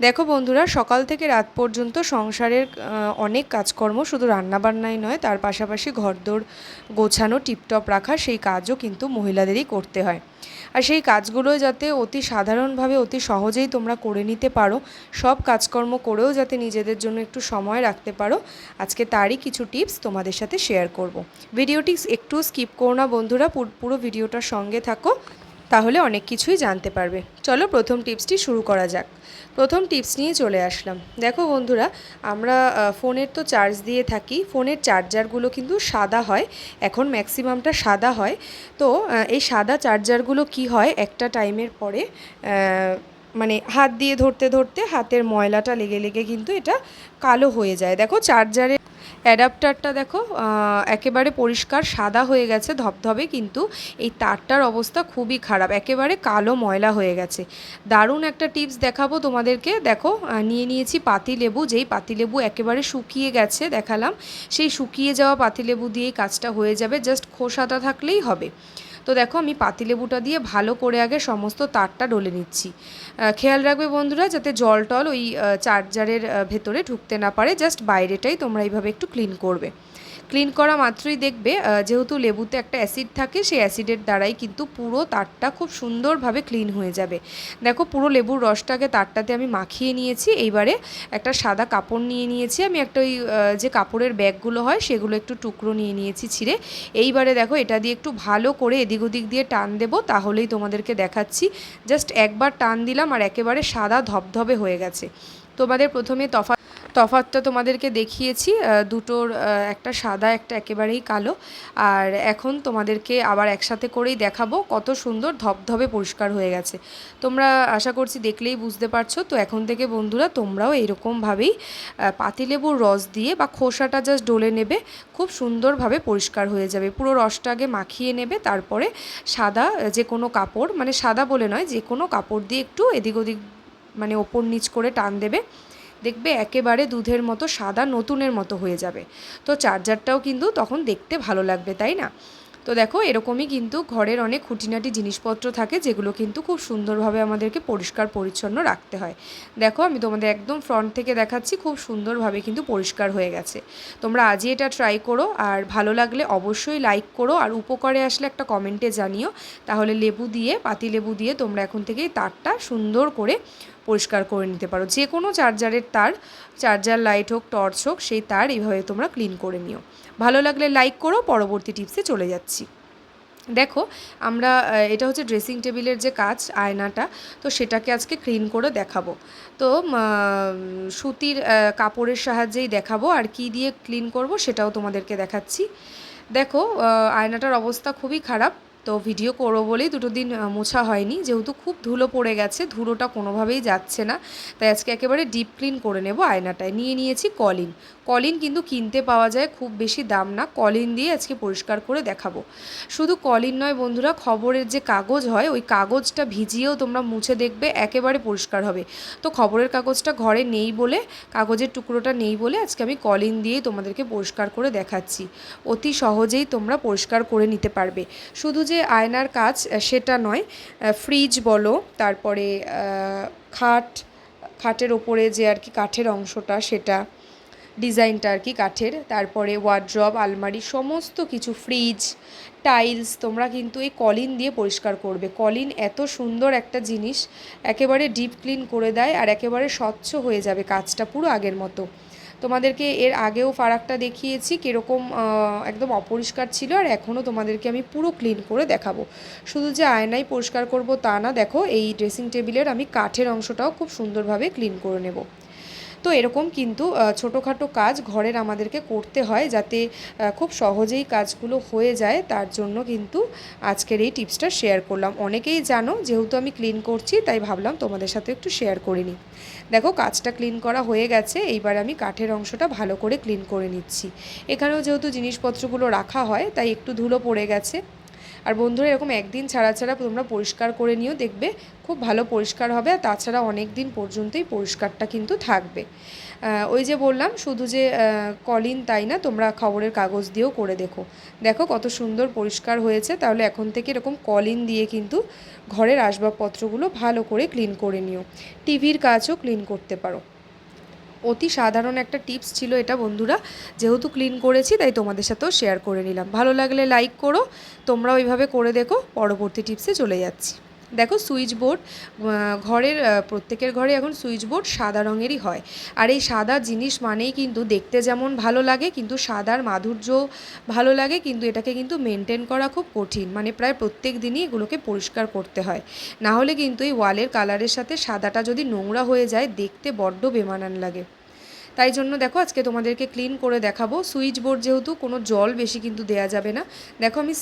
দেখো বন্ধুরা, সকাল থেকে রাত পর্যন্ত সংসারের অনেক কাজকর্ম শুধু রান্নাবান্নাই নয়, তার পাশাপাশি ঘরদোর গোছানো, টিপটপ রাখা, সেই কাজও কিন্তু মহিলাদেরই করতে হয় আর সেই কাজগুলো যাতে অতি সাধারণভাবে, অতি সহজেই তোমরা করে নিতে পারো, সব কাজকর্ম করেও যাতে নিজেদের জন্য একটু সময় রাখতে পারো, আজকে তারই কিছু টিপস তোমাদের সাথে শেয়ার করব। ভিডিওটি একটু স্কিপ করো না বন্ধুরা, পুর- পুরো ভিডিওটার সঙ্গে থাকো তাহলে অনেক কিছুই জানতে পারবে। চলো প্রথম টিপসটি শুরু করা যাক। প্রথম টিপস নিয়ে চলে আসলাম। দেখো বন্ধুরা, আমরা ফোনের তো চার্জ দিয়ে থাকি। ফোনের চার্জারগুলো কিন্তু সাদা হয়। এখন ম্যাক্সিমামটা সাদা হয়। তো এই সাদা চার্জারগুলো কি হয় একটা টাইমের পরে মানে হাত দিয়ে ধরতে ধরতে হাতের ময়লাটা লেগে লেগে কিন্তু এটা কালো হয়ে যায়। দেখো চার্জারের অ্যাডাপ্টারটা দেখো একেবারে পরিষ্কার সাদা হয়ে গেছে, ধবধবে, কিন্তু এই তারটার অবস্থা খুবই খারাপ। একেবারে কালো ময়লা হয়ে গেছে। দারুণ একটা টিপস দেখাবো তোমাদেরকে। দেখো নিয়ে নিয়েছি পাতিলেবু, যেই পাতিলেবু একেবারে শুকিয়ে গেছে, দেখালাম। সেই শুকিয়ে যাওয়া পাতিলেবু দিয়েই কাজটা হয়ে যাবে, জাস্ট খোসাটা থাকলেই হবে। তো দেখো, আমি পাতিলেবুটা দিয়ে ভালো করে আগে সমস্ত তারটা ডলে নিচ্ছি। খেয়াল রাখবে বন্ধুরা, যাতে জল টল ওই চার্জারের ভেতরে ঢুকতে না পারে, জাস্ট বাইরেটাই তোমরা এইভাবে একটু ক্লিন করবে। ক্লিন করা মাত্রই দেখবে যেহেতু লেবুতে একটা অ্যাসিড থাকে, সেই অ্যাসিডের দ্বারাই কিন্তু পুরো তারটা খুব সুন্দরভাবে ক্লিন হয়ে যাবে। দেখো পুরো লেবুর রসটাকে তারটাতে আমি মাখিয়ে নিয়েছি, এইবারে একটা সাদা কাপড় নিয়ে নিয়েছি, আমি একটা ওই যে কাপড়ের ব্যাগগুলো হয়, সেগুলো একটু টুকরো নিয়ে নিয়েছি ছিঁড়ে। এইবারে দেখো এটা দিয়ে একটু ভালো করে এদিক ওদিক দিয়ে টান দেবো, তাহলেই তোমাদেরকে দেখাচ্ছি। জাস্ট একবার টান দিলাম আর একেবারে সাদা ধবধবে হয়ে গেছে। তোমাদের প্রথমে তফাৎ তফাতটা তোমাদেরকে দেখিয়েছি দুটোর একটা সাদা, একটা একেবারেই কালো। আর এখন তোমাদেরকে আবার একসাথে করেই দেখাবো কত সুন্দর ধবধবে পরিষ্কার হয়ে গেছে। তোমরা আশা করছি দেখলেই বুঝতে পারছ। তো এখন থেকে বন্ধুরা, তোমরাও এইরকমভাবেই পাতিলেবুর রস দিয়ে বা খোসাটা জাস্ট ডলে নেবে, খুব সুন্দরভাবে পরিষ্কার হয়ে যাবে। পুরো রসটা আগে মাখিয়ে নেবে, তারপরে সাদা যে কোনো কাপড় মানে সাদা বলে নয় যে কোনো কাপড় দিয়ে একটু এদিক ওদিক মানে ওপর নিচ করে টান দেবে। দেখবে একেবারে দুধের মতো সাদা নতুনের মতো হয়ে যাবে। তো চার্জারটাও কিন্তু তখন দেখতে ভালো লাগবে, তাই না? তো দেখো, এরকমই কিন্তু ঘরের অনেক খুঁটিনাটি জিনিসপত্র থাকে, যেগুলো কিন্তু খুব সুন্দরভাবে আমাদেরকে পরিষ্কার পরিচ্ছন্ন রাখতে হয়। দেখো, আমি তোমাদের একদম ফ্রন্ট থেকে দেখাচ্ছি, খুব সুন্দরভাবে কিন্তু পরিষ্কার হয়ে গেছে। তোমরা আজই এটা ট্রাই করো, আর ভালো লাগলে অবশ্যই লাইক করো, আর উপকারে আসলে একটা কমেন্টে জানিও। তাহলে লেবু দিয়ে, পাতি লেবু দিয়ে তোমরা এখন থেকেই তারটা সুন্দর করে পরিষ্কার করে নিতে পারো। যে কোনো চার্জারের তার, চার্জার লাইট হোক, টর্চ হোক, সেই তার এইভাবে তোমরা ক্লিন করে নিও। ভালো লাগলে লাইক করো, পরবর্তী টিপসে চলে যাচ্ছি। দেখো, আমরা এটা হচ্ছে ড্রেসিং টেবিলের যে কাজ, আয়নাটা, তো সেটাকে আজকে ক্লিন করে দেখাবো। তো সুতির কাপড়ের সাহায্যেই দেখাবো আর কি দিয়ে ক্লিন করব সেটাও তোমাদেরকে দেখাচ্ছি। দেখো আয়নাটার অবস্থা খুবই খারাপ। তো ভিডিও করব বলেই দুটো দিন মোছা হয়নি। যেহেতু খুব ধুলো পড়ে গেছে, ধুলোটা কোনোভাবেই যাচ্ছে না। তাই আজকে একেবারে ডিপ ক্লিন করে নেব আয়নাটায়। নিয়ে নিয়েছি কলিন। কলিন কিন্তু কিনতে পাওয়া যায় খুব বেশি দাম না। কলিন দিয়ে আজকে পরিষ্কার করে দেখাবো। শুধু কলিন নয় বন্ধুরা, খবরের যে কাগজ হয়, ওই কাগজটা ভিজিয়েও তোমরা মুছে দেখবে, একেবারে পরিষ্কার হবে। তো খবরের কাগজটা ঘরে নেই বলে, কাগজের টুকরোটা নেই বলে আজকে আমি কলিন দিয়েই তোমাদেরকে পরিষ্কার করে দেখাচ্ছি। অতি সহজেই তোমরা পরিষ্কার করে নিতে পারবে। শুধু যে আয়নার কাজ সেটা নয়। ফ্রিজ বলো, তারপরে খাট, খাটের ওপরে যে আর কি কাঠের অংশটা, সেটা, ডিজাইনটা আর কি কাঠের। তারপরে ওয়ার্ড্রব আলমারি, সমস্ত কিছু ফ্রিজ টাইলস তোমরা কিন্তু এই কলিন দিয়ে পরিষ্কার করবে। কলিন এত সুন্দর একটা জিনিস, একেবারে ডিপ ক্লিন করে দেয় আর একেবারে স্বচ্ছ হয়ে যাবে কাজটা পুরো আগের মতো। তোমাদেরকে এর আগেও ফারাকটা দেখিয়েছি, কীরকম একদম অপরিষ্কার ছিল আর এখনও তোমাদেরকে আমি পুরো ক্লিন করে দেখাবো। শুধু যে আয়নাই পরিষ্কার করব তা না, দেখো এই ড্রেসিং টেবিলের আমি কাঠের অংশটাও খুব সুন্দরভাবে ক্লিন করে নেব। তো এরকম কিন্তু ছোটোখাটো কাজ ঘরের আমাদেরকে করতে হয় যাতে খুব সহজেই কাজগুলো হয়ে যায়। তার জন্য কিন্তু আজকের এই টিপসটা শেয়ার করলাম। অনেকেই জানো, যেহেতু আমি ক্লিন করছি, তাই ভাবলাম তোমাদের সাথে একটু শেয়ার করে নিই। দেখো, কাজটা ক্লিন করা হয়ে গেছে। এইবার আমি কাঠের অংশটা ভালো করে ক্লিন করে নিচ্ছি। এখানেও যেহেতু জিনিসপত্রগুলো রাখা হয়, তাই একটু ধুলো পড়ে গেছে। আর বন্ধুরা, এরকম একদিন ছাড়া ছাড়া তোমরা পরিষ্কার করে নিও, দেখবে খুব ভালো পরিষ্কার হবে আর তাছাড়া অনেক দিন পর্যন্তই পরিষ্কারটা কিন্তু থাকবে। ওই যে বললাম, শুধু যে কলিন তাই না, তোমরা খবরের কাগজ দিয়েও করে দেখো। দেখো কত সুন্দর পরিষ্কার হয়েছে, তাহলে এখন থেকে এরকম কলিন দিয়ে কিন্তু ঘরের আসবাবপত্রগুলো ভালো করে ক্লিন করে নিও। টিভির কাজও ক্লিন করতে পারো। অতি সাধারণ একটা টিপস ছিল এটা, বন্ধুরা। যেহেতু ক্লিন করেছি, তাই তোমাদের সাথেও শেয়ার করে নিলাম। ভালো লাগলে লাইক করো তোমরা ওইভাবে করে দেখো। পরবর্তী টিপসে চলে যাচ্ছি। দেখো, সুইচ বোর্ড ঘরের প্রত্যেকের ঘরে এখন সুইচ বোর্ড সাদা রঙেরই হয়। আর এই সাদা জিনিস মানেই কিন্তু দেখতে যেমন ভালো লাগে, কিন্তু সাদার মাধুর্য ভালো লাগে, কিন্তু এটাকে কিন্তু মেনটেন করা খুব কঠিন। মানে প্রায় প্রত্যেক দিনই এগুলোকে পরিষ্কার করতে হয়। না হলে কিন্তু এই ওয়ালের কালারের সাথে সাদাটা যদি নোংরা হয়ে যায়, দেখতে বড্ড বেমানান লাগে। তাই জন্য দেখো, আজকে তোমাদেরকে ক্লিন করে দেখাবো। সুইচ বোর্ড যেহেতু কোনো জল বেশি কিন্তু দেয়া যাবে না। দেখো, আমি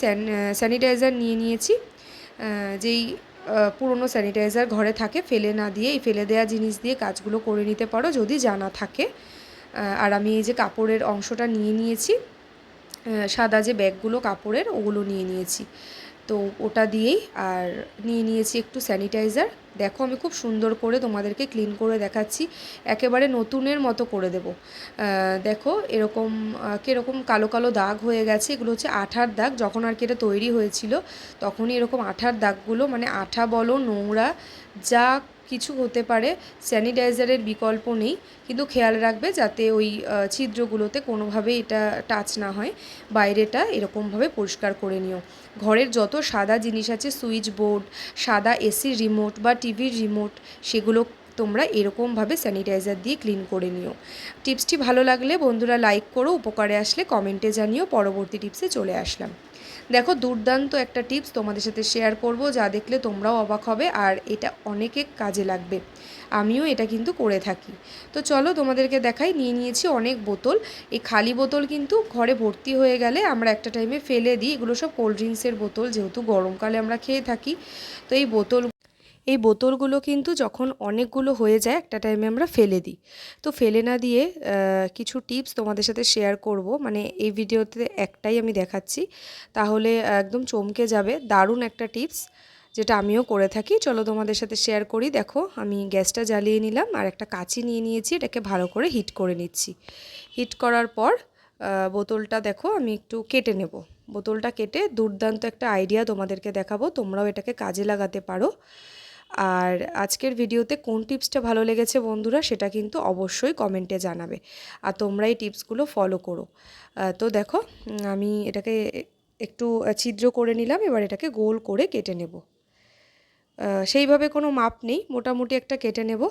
স্যানিটাইজার নিয়ে নিয়েছি। যেই পুরনো স্যানিটাইজার ঘরে থাকে, ফেলে না দিয়ে এই ফেলে দেওয়া জিনিস দিয়ে কাজগুলো করে নিতে পারো যদি জানা থাকে। আর আমি এই যে কাপড়ের অংশটা নিয়ে নিয়েছি সাদা যে ব্যাগগুলো কাপড়ের, ওগুলো নিয়ে নিয়েছি। তো ওটা দিয়েই আর নিয়ে নিয়েছি একটু স্যানিটাইজার। দেখো, আমি খুব সুন্দর করে তোমাদেরকে ক্লিন করে দেখাচ্ছি। একেবারে নতুনের মতো করে দেব। দেখো, এরকম কীরকম কালো কালো দাগ হয়ে গেছে। এগুলো হচ্ছে আঠার দাগ। যখন আর কি এটা তৈরি হয়েছিল, তখনই এরকম আঠার দাগগুলো মানে আঠা বলো, নোংরা, যা কিছু হতে পারে, স্যানিটাইজারের বিকল্প নেই। কিন্তু খেয়াল রাখবে যাতে ওই ছিদ্রগুলোতে কোনোভাবে এটা টাচ না হয়, বাইরেটা এরকমভাবে পরিষ্কার করে নিও। ঘরের যত সাদা জিনিস আছে, সুইচ বোর্ড, সাদা এসির রিমোট বা টিভির রিমোট, সেগুলো তোমরা এরকমভাবে স্যানিটাইজার দিয়ে ক্লিন করে নিও। টিপসটি ভালো লাগলে বন্ধুরা লাইক করো, উপকারে আসলে কমেন্টে জানিও। পরবর্তী টিপসে চলে আসলাম। দেখো, দুর্দান্ত একটা টিপস তোমাদের সাথে শেয়ার করব, যা দেখলে তোমরাও অবাক হবে, আর এটা অনেকে কাজে লাগবে। আমিও এটা কিন্তু করে থাকি। তো চলো, তোমাদেরকে দেখাই, নিয়ে নিয়েছি অনেক বোতল। এই খালি বোতল কিন্তু ঘরে ভর্তি হয়ে গেলে আমরা একটা টাইমে ফেলে দিই। এগুলো সব কোল্ড ড্রিঙ্কসের বোতল, যেহেতু গরমকালে আমরা খেয়ে থাকি। তো এই বোতল এই বোতলগুলো কিন্তু যখন অনেকগুলো হয়ে যায়, একটা টাইমে আমরা ফেলে দিই। তো ফেলে না দিয়ে কিছু টিপস তোমাদের সাথে শেয়ার করব। মানে এই ভিডিওতে একটাই আমি দেখাচ্ছি। তাহলে একদম চমকে যাবে। দারুণ একটা টিপস যেটা আমিও করে থাকি। চলো তোমাদের সাথে শেয়ার করি। দেখো, আমি গ্যাসটা জ্বালিয়ে নিলাম আর একটা কাঁচি নিয়ে নিয়েছি। এটাকে ভালো করে হিট করে নিচ্ছি। হিট করার পর বোতলটা দেখো, আমি একটু কেটে নেব। বোতলটা কেটে দুর্দান্ত একটা আইডিয়া তোমাদেরকে দেখাবো। তোমরাও এটাকে কাজে লাগাতে পারো। আর আজকের ভিডিওতে কোন টিপসটা ভালো লেগেছে বন্ধুরা সেটা কিন্তু অবশ্যই কমেন্টে জানাবে। আর তোমরা এই টিপসগুলো ফলো করো। তো দেখো আমি এটাকে একটু ছিদ্র করে নিলাম, এবার এটাকে গোল করে কেটে নেব। সেইভাবে কোনো মাপ নেই, মোটামুটি একটা কেটে নেব।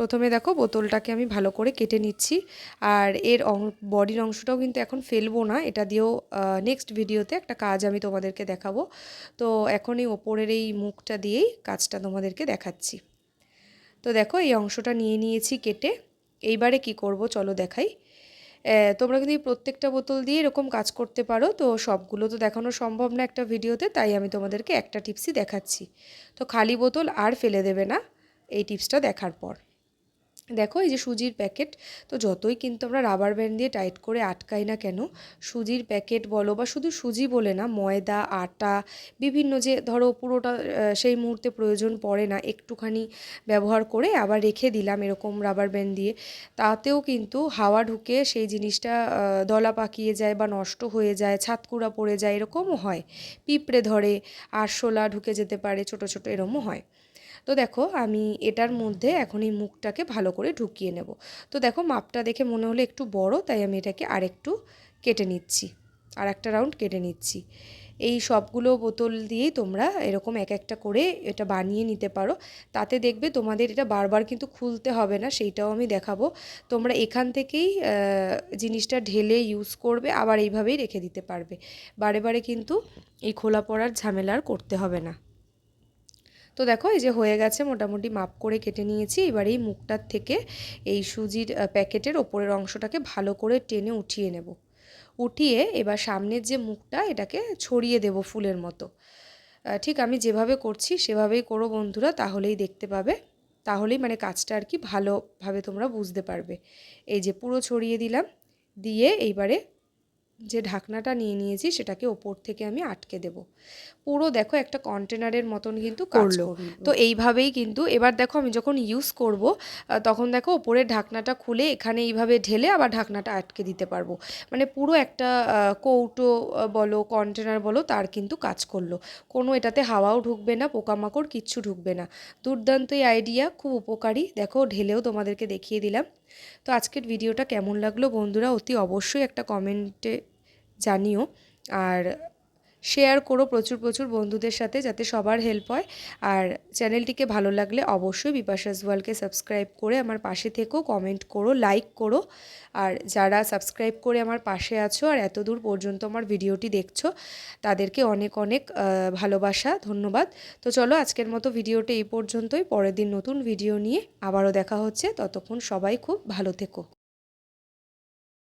প্রথমে দেখো বোতলটাকে আমি ভালো করে কেটে নিচ্ছি। আর এর বডির অংশটাও কিন্তু এখন ফেলব না। এটা দিয়েও নেক্সট ভিডিওতে একটা কাজ আমি তোমাদেরকে দেখাবো। তো এখন এই ওপরের এই মুখটা দিয়েই কাজটা তোমাদেরকে দেখাচ্ছি। তো দেখো এই অংশটা নিয়ে নিয়েছি কেটে। এইবারে কি করব চলো দেখাই। তোমরা কিন্তু এই প্রত্যেকটা বোতল দিয়ে এরকম কাজ করতে পারো। তো সবগুলো তো দেখানো সম্ভব না একটা ভিডিওতে তাই আমি তোমাদেরকে একটা টিপসই দেখাচ্ছি। তো খালি বোতল আর ফেলে দেবে না। এই টিপসটা দেখার পর। দেখো এই যে সুজির প্যাকেট, তো যতই কিন্তু আমরা রাবার ব্যান্ড দিয়ে টাইট করে আটকাই না কেন, সুজির প্যাকেট বলো বা শুধু সুজি বলে না, ময়দা, আটা, বিভিন্ন যে ধরো পুরোটা সেই মুহূর্তে প্রয়োজন পড়ে না, একটুখানি ব্যবহার করে আবার রেখে দিলাম এরকম রাবার ব্যান্ড দিয়ে, তাতেও কিন্তু হাওয়া ঢুকে সেই জিনিসটা দলা পাকিয়ে যায় বা নষ্ট হয়ে যায় ছাতকুড়া পড়ে যায়, এরকমও হয়। পিঁপড়ে ধরে, আরশোলা ঢুকে যেতে পারে, ছোট ছোট এরমও হয়। তো দেখো আমি এটার মধ্যে এখন এই মুখটাকে ভালো করে ঢুকিয়ে নেব। তো দেখো মাপটা দেখে মনে হলো একটু বড়, তাই আমি এটাকে আরেকটু কেটে নিচ্ছি আর একটা রাউন্ড কেটে নিচ্ছি। এই সবগুলো বোতল দিয়েই তোমরা এরকম এক একটা করে এটা বানিয়ে নিতে পারো। তাতে দেখবে তোমাদের এটা বারবার কিন্তু খুলতে হবে না, সেইটাও আমি দেখাবো। তোমরা এখান থেকেই জিনিসটা ঢেলে ইউজ করবে, আবার এইভাবেই রেখে দিতে পারবে। বারে বারে কিন্তু এই খোলা পড়ার ঝামেলার করতে হবে না। তো দেখো, এই যে হয়ে গেছে, মোটামুটি মাপ করে কেটে নিয়েছি। এবার এই মুখটার থেকে এই সুজির প্যাকেটের ওপরের অংশটাকে ভালো করে টেনে উঠিয়ে নেব। উঠিয়ে এবার সামনের যে মুখটা, এটাকে ছড়িয়ে দেব ফুলের মতো। ঠিক আমি যেভাবে করছি, সেভাবেই করো বন্ধুরা, তাহলেই দেখতে পাবে। তাহলেই মানে কাজটা আর কি ভালোভাবে তোমরা বুঝতে পারবে। এই যে পুরো ছড়িয়ে দিলাম, দিয়ে এইবারে যে ঢাকনাটা নিয়ে নিয়েছি সেটাকে ওপর থেকে আমি আটকে দেব। পুরো দেখো একটা কন্টেনারের মতন কিন্তু করল। তো এইভাবেই কিন্তু এবার দেখো আমি যখন ইউজ করব তখন দেখো ওপরের ঢাকনাটা খুলে এখানে এইভাবে ঢেলে আবার ঢাকনাটা আটকে দিতে পারব। মানে পুরো একটা কৌটো বলো কন্টেনার বলো তার কিন্তু কাজ করল। কোনো এটাতে হাওয়াও ঢুকবে না পোকামাকড় কিচ্ছু ঢুকবে না। দুর্দান্ত এই আইডিয়া খুব উপকারী। দেখো ঢেলেও তোমাদেরকে দেখিয়ে দিলাম। তো আজকের ভিডিওটা কেমন লাগল বন্ধুরা? অতি অবশ্যই একটা কমেন্টে জানিও। আর শেয়ার করো প্রচুর প্রচুর বন্ধুদের সাথে যাতে সবার হেল্প হয়। আর চ্যানেলটিকে ভালো লাগলে অবশ্যই বিপাশাস ওয়ালকে সাবস্ক্রাইব করে আমার পাশে থেকেও কমেন্ট করো লাইক করো। আর যারা সাবস্ক্রাইব করে আমার পাশে আছো আর এত দূর পর্যন্ত আমার ভিডিওটি দেখছ, তাদেরকে অনেক অনেক ভালোবাসা, ধন্যবাদ। তো চলো আজকের মতো ভিডিওটা এই পর্যন্তই। পরের দিন নতুন ভিডিও নিয়ে আবারও দেখা হচ্ছে। ততক্ষণ সবাই খুব ভালো থেকো।